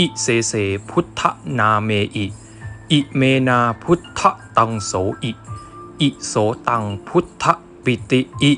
อิเศเสพุทธนาเมอิ อิเมนาพุทธตังโสอิ อิโสตังพุทธปิติอิ